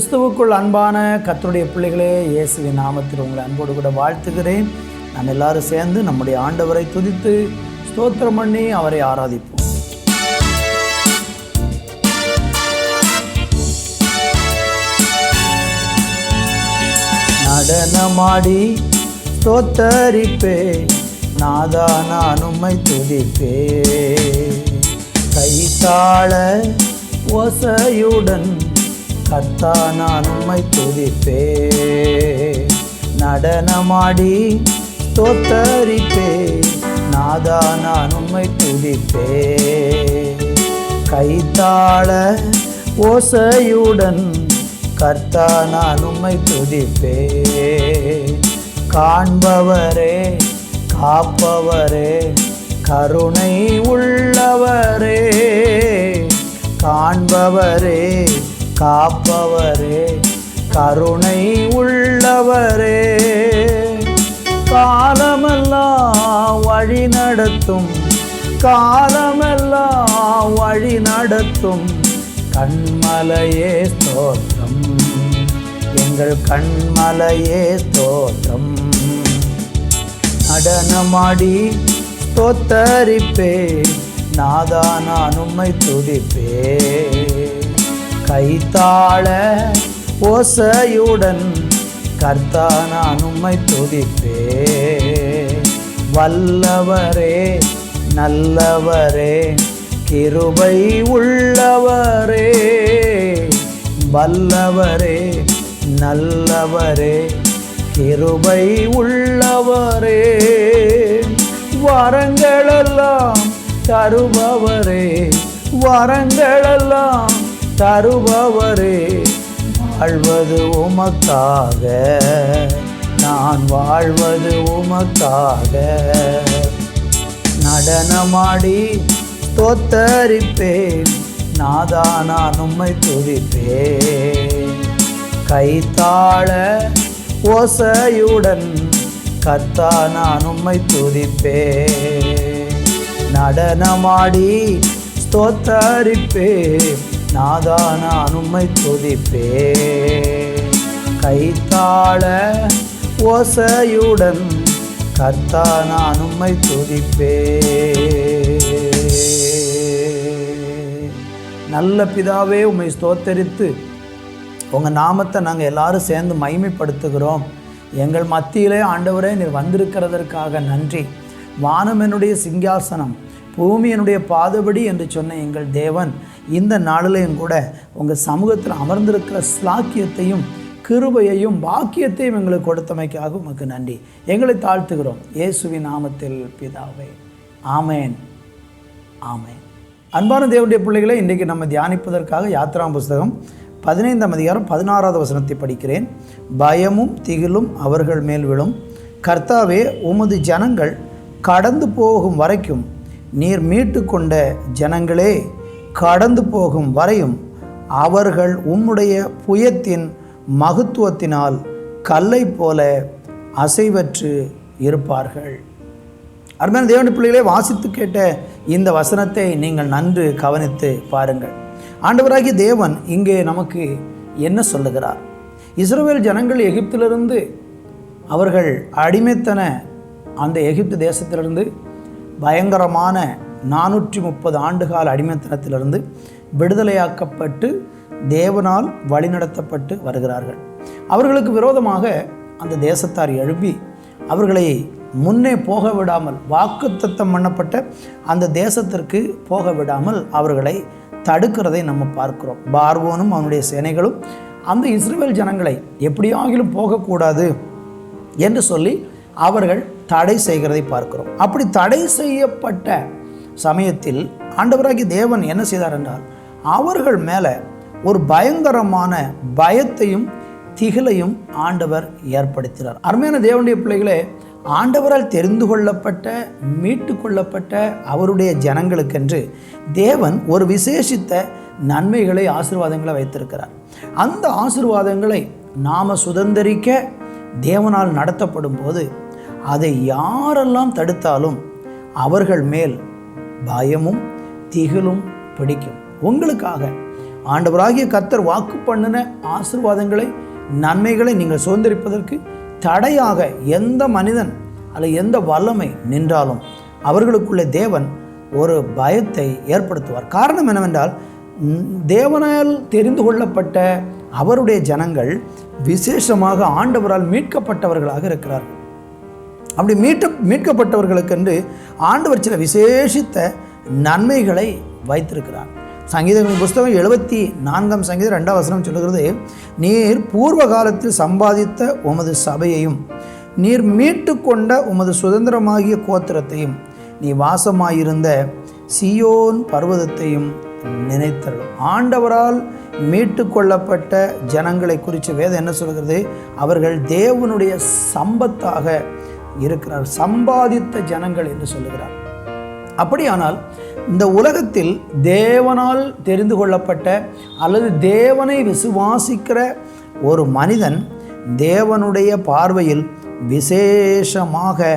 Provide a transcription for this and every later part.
கிறிஸ்துவுக்குள் அன்பான கத்தருடைய பிள்ளைகளே இயேசுவின் நாமத்தில் உங்களை அன்போடு கூட வாழ்த்துகிறேன். நாம் எல்லாரும் சேர்ந்து நம்முடைய ஆண்டவரை துதித்து ஸ்தோத்திரம் பண்ணி அவரை ஆராதிப்போம். நடனமாடி ஸ்தோத்தரிப்பே நாதா நான் உம்மை துதிப்பே கைத்தாள ஓசையுடன் கத்தா நான் உம்மை துதிப்பே நடனமாடி தோத்தரிப்பே நாதா நான் உம்மை துதிப்பே கைத்தாள ஓசையுடன் கர்த்தா நான் உம்மை துதிப்பே காண்பவரே காப்பவரே கருணை உள்ளவரே. காண்பவரே காப்பவரே கருணை உள்ளவரே. காலமெல்லாம் வழி நடத்தும் காலமெல்லாம் வழி நடத்தும் கண்மலையே ஸ்தோத்திரம். எங்கள் கண்மலையே ஸ்தோத்திரம். நடனமாடி ஸ்தோத்தரிப்பே நாதா நான் உம்மை துடிப்பே. கைத்தாள ஓசையுடன் கர்த்தா நான் உம்மை துதிப்பே வல்லவரே நல்லவரே கிருபை உள்ளவரே. வல்லவரே நல்லவரே கிருபை உள்ளவரே. வரங்களெல்லாம் தருபவரே வரங்களெல்லாம் தருபவரே வாழ்வது உமக்காக. நான் வாழ்வது உமக்காக. நடனமாடி தோத்தரிப்பேன் நாதா நான் உம்மை துதிப்பேன் கைத்தாழ ஓசையுடன் கத்தா நான் உம்மை துதிப்பேன். நடனமாடி ஸ்தோத்தரிப்பே நாதான அனுமை துதிப்பே கைத்தாள ஓசையுடன் கத்தான அனுமை துதிப்பே நல்ல பிதாவே உம்மை ஸ்தோத்தரித்து உங்கள் நாமத்தை நாங்கள் எல்லாரும் சேர்ந்து மகிமைப்படுத்துகிறோம். எங்கள் மத்தியிலே ஆண்டவரே நீர் வந்திருக்கிறதற்காக நன்றி. வானம் என்னுடைய சிங்காசனம் பூமி என்னுடைய பாதபடி என்று சொன்ன எங்கள் தேவன் இந்த நாளிலையும் கூட உங்கள் சமூகத்தில் அமர்ந்திருக்கிற ஸ்லாக்கியத்தையும் கிருபையையும் பாக்கியத்தையும் எங்களுக்கு கொடுத்தமைக்காக உமக்கு நன்றி. எங்களை தாழ்த்துகிறோம். இயேசுவின் நாமத்தில் பிதாவே. ஆமேன். ஆமேன். அன்பான தேவனுடைய பிள்ளைகளை இன்றைக்கு நம்ம தியானிப்பதற்காக யாத்ரா புஸ்தகம் பதினைந்தாம் அதிகாரம் பதினாறாவது வசனத்தை படிக்கிறேன். பயமும் திகிலும் அவர்கள் மேல் விழும். கர்த்தாவே உமது ஜனங்கள் கடந்து போகும் வரைக்கும் நீர் மீட்டு கொண்ட ஜனங்களே கடந்து போகும் வரையும் அவர்கள் உம்முடைய புயத்தின் மகத்துவத்தினால் கல்லை போல அசைவற்று இருப்பார்கள். அருமையான தேவனுடைய பிள்ளைகளே வாசித்து கேட்ட இந்த வசனத்தை நீங்கள் நன்று கவனித்து பாருங்கள். ஆண்டவராகிய தேவன் இங்கே நமக்கு என்ன சொல்லுகிறார்? இஸ்ரோவேல் ஜனங்கள் எகிப்திலிருந்து அவர்கள் அடிமைத்தன அந்த எகிப்து தேசத்திலிருந்து பயங்கரமான நானூற்றி முப்பது ஆண்டுகால அடிமைத்தனத்திலிருந்து விடுதலையாக்கப்பட்டு தேவனால் வழிநடத்தப்பட்டு வருகிறார்கள். அவர்களுக்கு விரோதமாக அந்த தேசத்தார் எழுப்பி அவர்களை முன்னே போக விடாமல் வாக்குத்தத்தம் பண்ணப்பட்ட அந்த தேசத்திற்கு போக விடாமல் அவர்களை தடுக்கிறதை நம்ம பார்க்கிறோம். பார்வோனும் அவனுடைய சேனைகளும் அந்த இஸ்ரேல் ஜனங்களை எப்படியாகிலும் போகக்கூடாது என்று சொல்லி அவர்கள் தடை செய்கிறதை பார்க்கிறோம். அப்படி தடை செய்யப்பட்ட சமயத்தில் ஆண்டவராகி தேவன் என்ன செய்தார் என்றால் அவர்கள் மேலே ஒரு பயங்கரமான பயத்தையும் திகிலையும் ஆண்டவர் ஏற்படுத்தினார். அருமையான தேவனுடைய பிள்ளைகளே ஆண்டவரால் தெரிந்து கொள்ளப்பட்ட மீட்டு கொள்ளப்பட்ட அவருடைய ஜனங்களுக்கென்று தேவன் ஒரு விசேஷித்த நன்மைகளை ஆசீர்வாதங்களை வைத்திருக்கிறார். அந்த ஆசீர்வாதங்களை நாம் சுதந்திரிக்க தேவனால் நடத்தப்படும் போது அதை யாரெல்லாம் தடுத்தாலும் அவர்கள் மேல் பயமும் திகிலும் பிடிக்கும். உங்களுக்காக ஆண்டவராகிய கத்தர் வாக்கு பண்ணின ஆசீர்வாதங்களை நன்மைகளை நீங்கள் சுதந்திரிப்பதற்கு தடையாக எந்த மனிதன் அல்லது எந்த வல்லமை நின்றாலும் அவர்களுக்குள்ளே தேவன் ஒரு பயத்தை ஏற்படுத்துவார். காரணம் என்னவென்றால் தேவனால் தெரிந்து கொள்ளப்பட்ட அவருடைய ஜனங்கள் விசேஷமாக ஆண்டவரால் மீட்கப்பட்டவர்களாக இருக்கிறார்கள். அப்படி மீட்ட மீட்கப்பட்டவர்களுக்கென்று ஆண்டவர் சில விசேஷித்த நன்மைகளை வைத்திருக்கிறார். சங்கீதங்களின் புஸ்தகம் எழுபத்தி நான்காம் சங்கீதம் ரெண்டாம் வசனம் சொல்லுகிறது நீர் பூர்வ காலத்தில் சம்பாதித்த உமது சபையையும் நீர் மீட்டு கொண்ட உமது சுதந்திரமாகிய கோத்திரத்தையும் நீ வாசமாயிருந்த சியோன் பர்வதத்தையும் நினைத்தருளும் ஆண்டவரால் மீட்டு கொள்ளப்பட்ட ஜனங்களை குறித்து வேதம் என்ன சொல்கிறது? அவர்கள் தேவனுடைய சம்பத்தாக இருக்கிறார் சம்பாதித்த ஜனங்கள் என்று சொல்லுகிறார். அப்படியானால் இந்த உலகத்தில் தேவனால் தெரிந்து கொள்ளப்பட்ட அல்லது தேவனை விசுவாசிக்கிற ஒரு மனிதன் தேவனுடைய பார்வையில் விசேஷமாக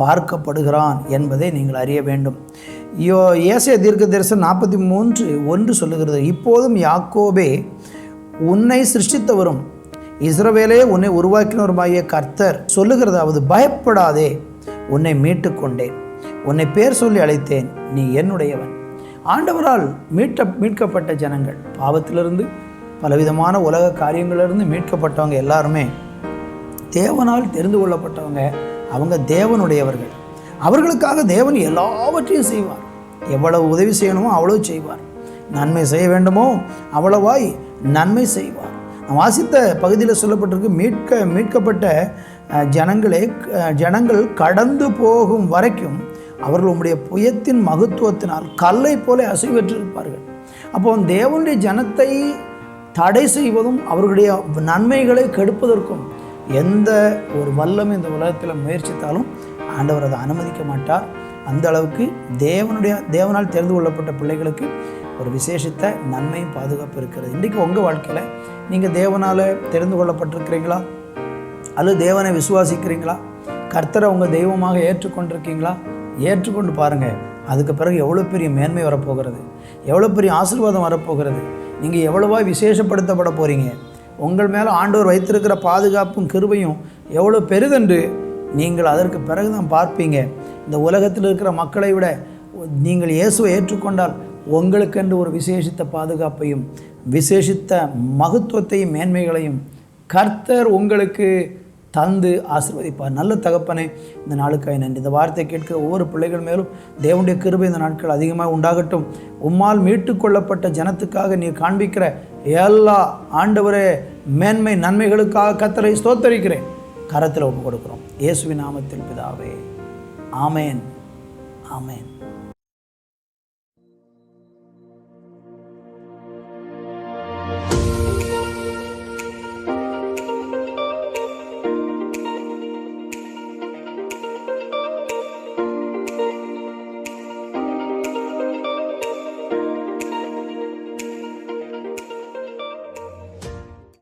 பார்க்கப்படுகிறான் என்பதை நீங்கள் அறிய வேண்டும். யோ ஏசிய தீர்க்க தரிசனம் நாற்பத்தி மூன்று ஒன்று சொல்லுகிறது இப்போதும் யாக்கோபே உன்னை சிருஷ்டித்தவரும் இஸ்ரவேலே உன்னை உருவாக்கினவருமாகிய கர்த்தர் சொல்லுகிறதாவது பயப்படாதே. உன்னை மீட்டு கொண்டேன் உன்னை பேர் சொல்லி அழைத்தேன். நீ என்னுடையவன். ஆண்டவரால் மீட்ட மீட்கப்பட்ட ஜனங்கள் பாவத்திலிருந்து பலவிதமான உலக காரியங்களிலிருந்து மீட்கப்பட்டவங்க எல்லாருமே தேவனால் தெரிந்து கொள்ளப்பட்டவங்க அவங்க தேவனுடையவர்கள். அவர்களுக்காக தேவன் எல்லாவற்றையும் செய்வார். எவ்வளவு உதவி செய்யணுமோ அவ்வளவு செய்வார். நன்மை செய்ய வேண்டுமோ அவ்வளவாய் நன்மை செய்வார். வாசித்த பகுதியில் சொல்லப்பட்டிருக்கு மீட்க மீட்கப்பட்ட ஜனங்களே ஜனங்கள் கடந்து போகும் வரைக்கும் அவர்கள் உம்முடைய புயத்தின் மகத்துவத்தினால் கல்லை போல அசைவற்றிருப்பார்கள். அப்போ தேவனுடைய ஜனத்தை தடை செய்வதும் அவர்களுடைய நன்மைகளை கெடுப்பதற்கும் எந்த ஒரு வல்லம் இந்த உலகத்தில் முயற்சித்தாலும் ஆண்டவர் அதை அனுமதிக்க மாட்டார். அந்த அளவுக்கு தேவனுடைய தேவனால் தெரிந்து கொள்ளப்பட்ட பிள்ளைகளுக்கு ஒரு விசேஷித்த நன்மையும் பாதுகாப்பு இருக்கிறது. இன்றைக்கி உங்கள் வாழ்க்கையில் நீங்கள் தேவனால் தெரிந்து கொள்ளப்பட்டிருக்கிறீங்களா? அல்லது தேவனை விசுவாசிக்கிறீங்களா? கர்த்தரை உங்கள் தெய்வமாக ஏற்றுக்கொண்டிருக்கீங்களா? ஏற்றுக்கொண்டு பாருங்கள் அதுக்கு பிறகு எவ்வளோ பெரிய மேன்மை வரப்போகிறது? எவ்வளோ பெரிய ஆசீர்வாதம் வரப்போகிறது? நீங்கள் எவ்வளவா விசேஷப்படுத்தப்பட போகிறீங்க உங்கள் மேலே ஆண்டவர் வைத்திருக்கிற பாதுகாப்பும் கிருபையும் எவ்வளோ பெரிதென்று நீங்கள் அதற்கு பிறகு தான் பார்ப்பீங்க. இந்த உலகத்தில் இருக்கிற மக்களை விட நீங்கள் இயேசுவை ஏற்றுக்கொண்டால் உங்களுக்கென்று ஒரு விசேஷித்த பாதுகாப்பையும் விசேஷித்த மகத்துவத்தையும் மேன்மைகளையும் கர்த்தர் உங்களுக்கு தந்து ஆசிர்வதிப்பார். நல்ல தகப்பனே இந்த நாளுக்காய் நன்றி. இந்த வார்த்தை கேட்கிற ஒவ்வொரு பிள்ளைகள் மேலும் தேவனுடைய கிருபை இந்த நாட்கள் அதிகமாக உண்டாகட்டும். உம்மால் மீட்டுக்கொள்ளப்பட்ட ஜனத்துக்காக நீர் காண்பிக்கிற எல்லா ஆண்டவரே மேன்மை நன்மைகளுக்காக கத்தரை ஸ்தோத்தரிக்கிறேன். கரத்தில் ஒப்பு கொடுக்குறோம். இயேசுவின் நாமத்தில் பிதாவே. ஆமேன். ஆமேன்.